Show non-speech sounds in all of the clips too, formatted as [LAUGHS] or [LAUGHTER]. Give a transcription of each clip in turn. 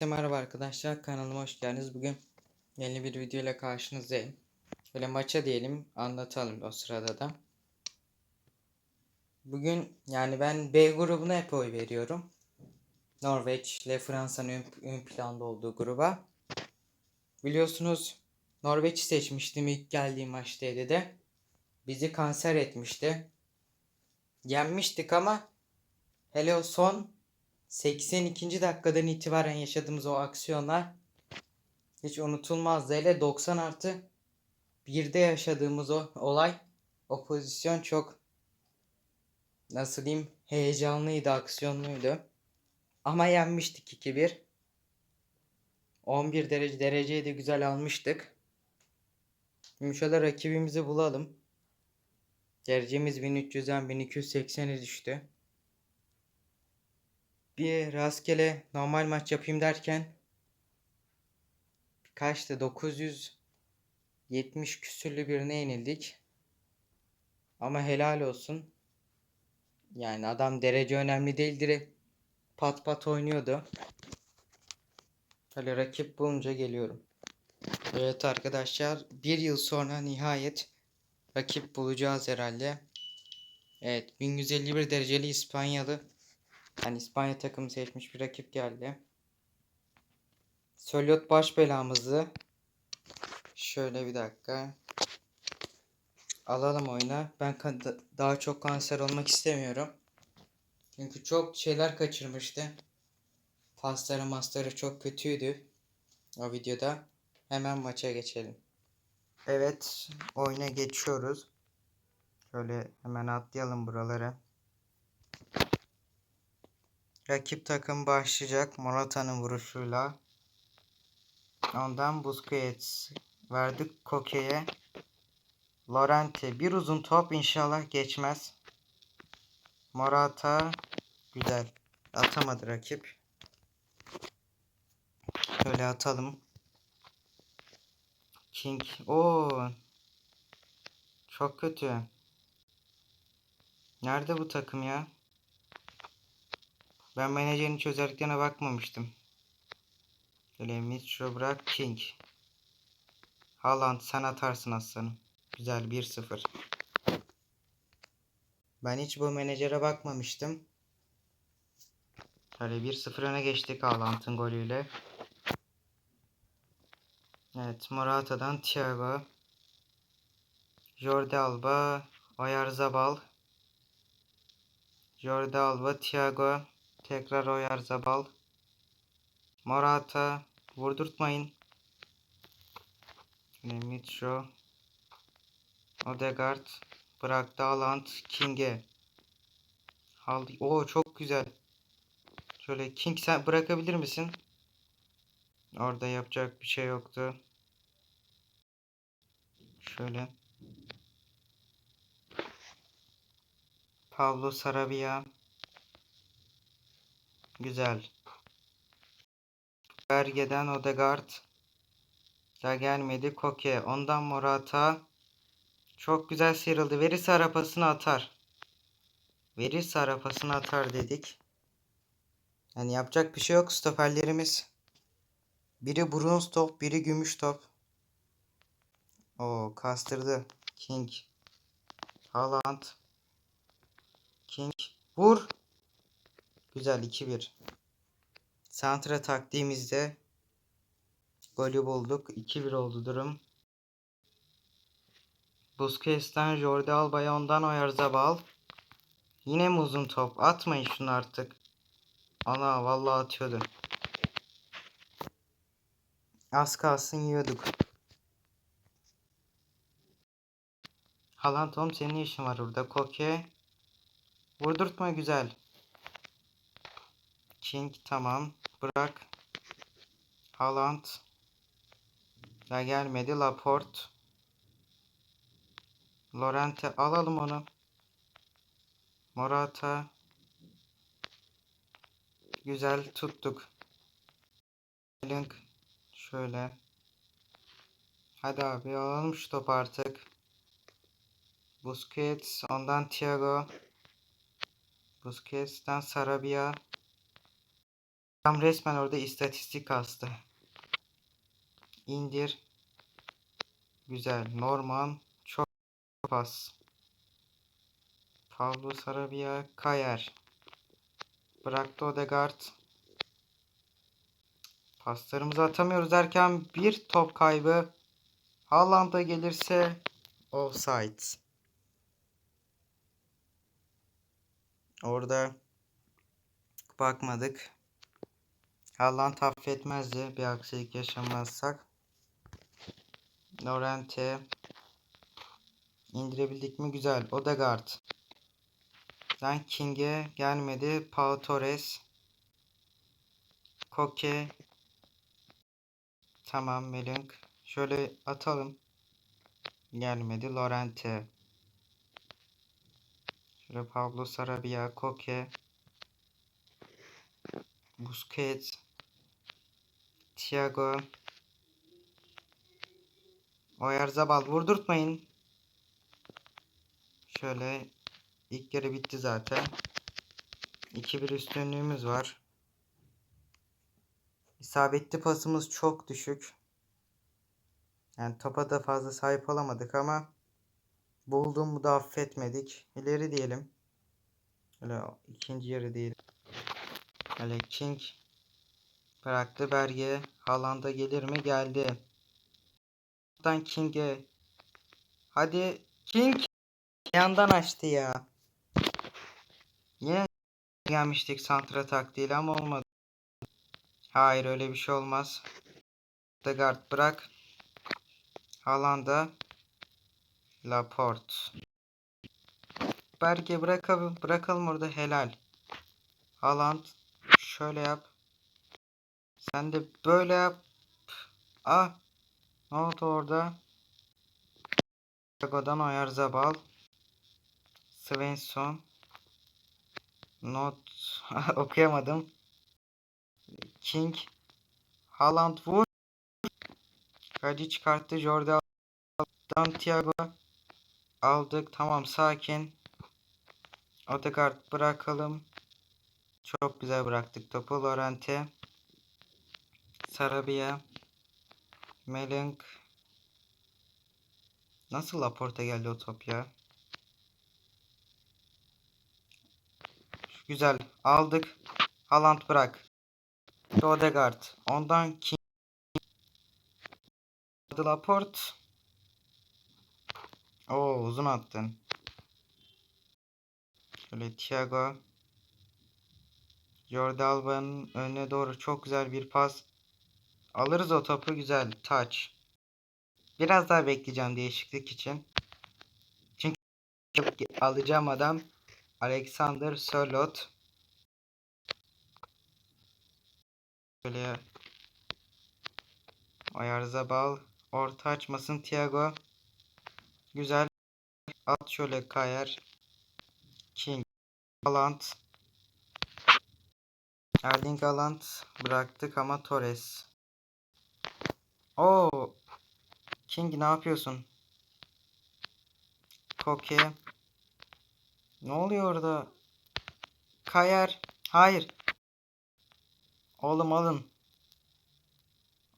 Merhaba arkadaşlar kanalıma hoş geldiniz. Bugün yeni bir video ile karşınızdayım. Böyle maça diyelim anlatalım o sırada da. Bugün yani ben B grubuna hep oy veriyorum. Norveç ile Fransa'nın ön, ön planda olduğu gruba. Biliyorsunuz Norveç'i seçmiştim ilk geldiğim maçtaydı de. Bizi kanser etmişti. Yenmiştik ama hele o son 82. dakikadan itibaren yaşadığımız o aksiyonlar hiç unutulmazdı. Hele 90 artı 1'de yaşadığımız o olay, o pozisyon çok nasıl diyeyim heyecanlıydı, aksiyonluydu. Ama yenmiştik 2-1. 11 derece dereceyi de güzel almıştık. Şimdi şöyle rakibimizi bulalım. Derecemiz 1300'den 1280'e düştü bir rastgele normal maç yapayım derken kaçtı 970 küsürlü birine yenildik. Ama helal olsun. Yani adam derece önemli değildir. Pat pat oynuyordu. Böyle rakip bulunca geliyorum. Evet arkadaşlar bir yıl sonra nihayet rakip bulacağız herhalde. Evet 1151 dereceli İspanyalı Hani İspanya takımı seçmiş bir rakip geldi. Sölyot baş belamızı. Şöyle bir dakika. Alalım oyuna. Ben daha çok kanser olmak istemiyorum. Çünkü çok şeyler kaçırmıştı. Pasları masları çok kötüydü. O videoda. Hemen maça geçelim. Evet. Oyuna geçiyoruz. Şöyle hemen atlayalım buralara. Rakip takım başlayacak Morata'nın vuruşuyla. Ondan Busquets verdik Koke'ye. Lorente bir uzun top inşallah geçmez. Morata güzel. Atamadı rakip. Şöyle atalım. King. o Çok kötü. Nerede bu takım ya? Ben menajerin çözerliklerine bakmamıştım. Şöyle Mitchell bırak King. Haaland sen atarsın aslanım. Güzel 1-0. Ben hiç bu menajere bakmamıştım. Şöyle 1-0 öne geçtik Haaland'ın golüyle. Evet Morata'dan Thiago. Jordi Alba. Oyarzabal. Jordi Alba. Thiago. Tekrar Oyarzabal. Morata. Vurdurtmayın. Mitro. Odegaard. Bıraktı Haaland. King'e. Aldı. Oo çok güzel. Şöyle King sen bırakabilir misin? Orada yapacak bir şey yoktu. Şöyle. Pablo Sarabia. Güzel. Berge'den Odegaard. Da gelmedi. Koke. Ondan Morata. Çok güzel sıyrıldı. Verirse arapasını atar. Verirse arapasını atar dedik. Yani yapacak bir şey yok. Stoperlerimiz. Biri bronz top. Biri gümüş top. O kastırdı. King. Haaland. King. Vur. Güzel 2-1. Santra taktiğimizde golü bulduk. 2-1 oldu durum. Busquets'ten Jordi Alba'ya ondan Oyarzabal. Yine mi uzun top? Atmayın şunu artık. Ana vallahi atıyordu. Az kalsın yiyorduk. Haaland oğlum senin işin var orada? Koke. Vurdurtma güzel. King tamam. Bırak. Haaland. Da gelmedi. Laporte. Lorente alalım onu. Morata. Güzel tuttuk. Link. Şöyle. Hadi abi alalım şu top artık. Busquets. Ondan Thiago. Busquets'ten Sarabia. Tam resmen orada istatistik kastı. İndir. Güzel. Norman. Çok pas. Pablo Sarabia kayar. Bıraktı Odegaard. Paslarımızı atamıyoruz derken bir top kaybı. Haaland'a gelirse offside. Orada bakmadık. Haaland affetmezdi bir aksilik yaşamazsak. Lorente indirebildik mi? Güzel. Odegaard. Lan King'e gelmedi. Pau Torres. Koke. Tamam Melink. Şöyle atalım. Gelmedi. Lorente. Şöyle Pablo Sarabia. Koke. Busquets. Thiago. Oyarzabal vurdurtmayın. Şöyle ilk yarı bitti zaten. 2-1 üstünlüğümüz var. İsabetli pasımız çok düşük. Yani topa da fazla sahip olamadık ama bulduğumu da affetmedik. İleri diyelim. Öyle ikinci yarı değil. Öyle King bıraktı Berge. Haaland'a gelir mi? Geldi. Buradan King'e. Hadi King. Yandan açtı ya. Yine gelmiştik santra taktiğiyle ama olmadı. Hayır öyle bir şey olmaz. Degard bırak. Haaland'a. Laporte. Berge bırakalım, bırakalım orada helal. Haaland şöyle yap. Sen de böyle yap. Ah. Ne oldu orada? Chicago'dan Oyarzabal. Svensson. Not [LAUGHS] okuyamadım. King. Haaland vur. Kadi çıkarttı. Jordi aldı. Thiago. Aldık. Tamam sakin. Odegaard bırakalım. Çok güzel bıraktık topu. Lorente. Sarabia. Melink. Nasıl Laporta geldi o top ya? Güzel. Aldık. Haaland bırak. Odegaard. Ondan King. Laporte. Oo uzun attın. Şöyle Thiago. Jordi Alba'nın önüne doğru çok güzel bir pas. Alırız o topu güzel. Touch. Biraz daha bekleyeceğim değişiklik için. Çünkü alacağım adam Alexander Sörloth. Şöyle Oyarzabal orta açmasın Thiago. Güzel. At şöyle kayar. King. Haaland. Erling Haaland bıraktık ama Torres. Oo. King ne yapıyorsun? Koke. Ne oluyor orada? Kayar. Hayır. Oğlum alın.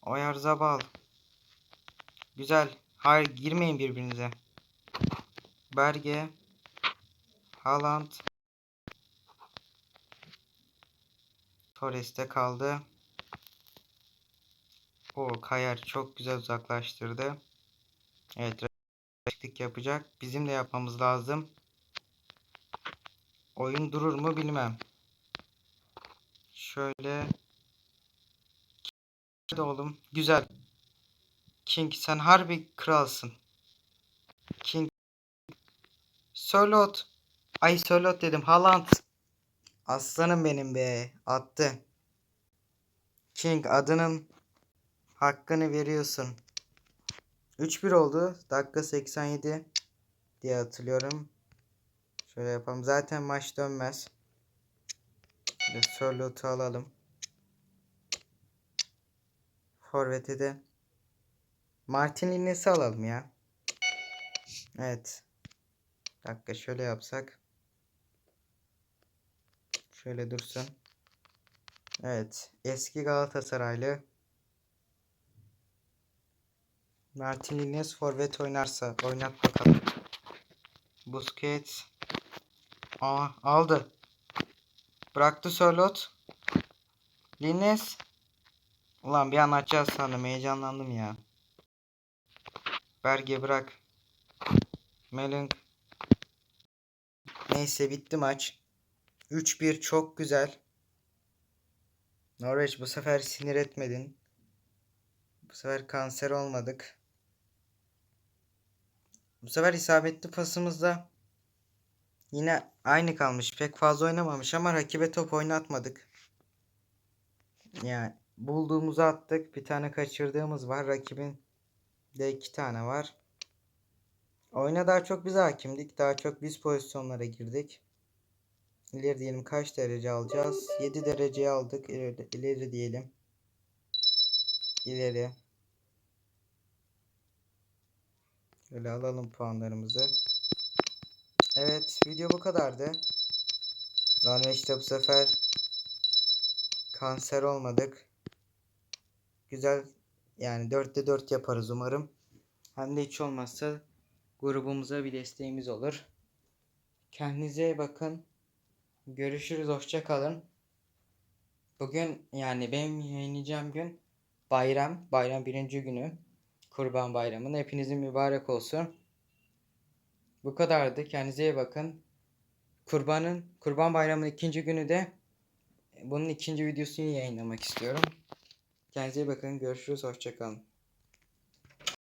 Oyarzabal. Güzel. Hayır girmeyin birbirinize. Berge. Haaland. Torres'te kaldı. O Kayar çok güzel uzaklaştırdı. Evet rakiplik yapacak. Bizim de yapmamız lazım. Oyun durur mu bilmem. Şöyle. Hadi oğlum. Güzel. King sen harbi kralsın. King. Sörlot. Ay Sörlot dedim. Haaland. Aslanım benim be. Attı. King adının hakkını veriyorsun. 3-1 oldu. Dakika 87 diye hatırlıyorum. Şöyle yapalım. Zaten maç dönmez. Şöyle Sörlot'u alalım. Forvet'e de Martin Innes'i alalım ya. Evet. Dakika şöyle yapsak. Şöyle dursun. Evet. Eski Galatasaraylı. Martinez forvet oynarsa oynat bakalım. Busquets. Aa aldı. Bıraktı Sörlot. Lines. Ulan bir an açacağız sandım. Heyecanlandım ya. Berge bırak. Melink. Neyse bitti maç. 3-1 çok güzel. Norveç bu sefer sinir etmedin. Bu sefer kanser olmadık. Bu sefer isabetli pasımızda yine aynı kalmış. Pek fazla oynamamış ama rakibe top oynatmadık. Yani bulduğumuzu attık. Bir tane kaçırdığımız var. Rakibin de iki tane var. Oyuna daha çok biz hakimdik. Daha çok biz pozisyonlara girdik. İleri diyelim kaç derece alacağız? 7 dereceye aldık. İleri, ileri diyelim. İleri. Şöyle alalım puanlarımızı. Evet video bu kadardı. Norveç'te bu sefer kanser olmadık. Güzel yani 4'te 4 yaparız umarım. Hem de hiç olmazsa grubumuza bir desteğimiz olur. Kendinize bakın. Görüşürüz. Hoşça kalın. Bugün yani benim yayınlayacağım gün bayram. Bayram birinci günü. Kurban bayramın. Hepinizin mübarek olsun. Bu kadardı. Kendinize iyi bakın. Kurbanın, kurban bayramının ikinci günü de bunun ikinci videosunu yayınlamak istiyorum. Kendinize iyi bakın. Görüşürüz. Hoşça kalın.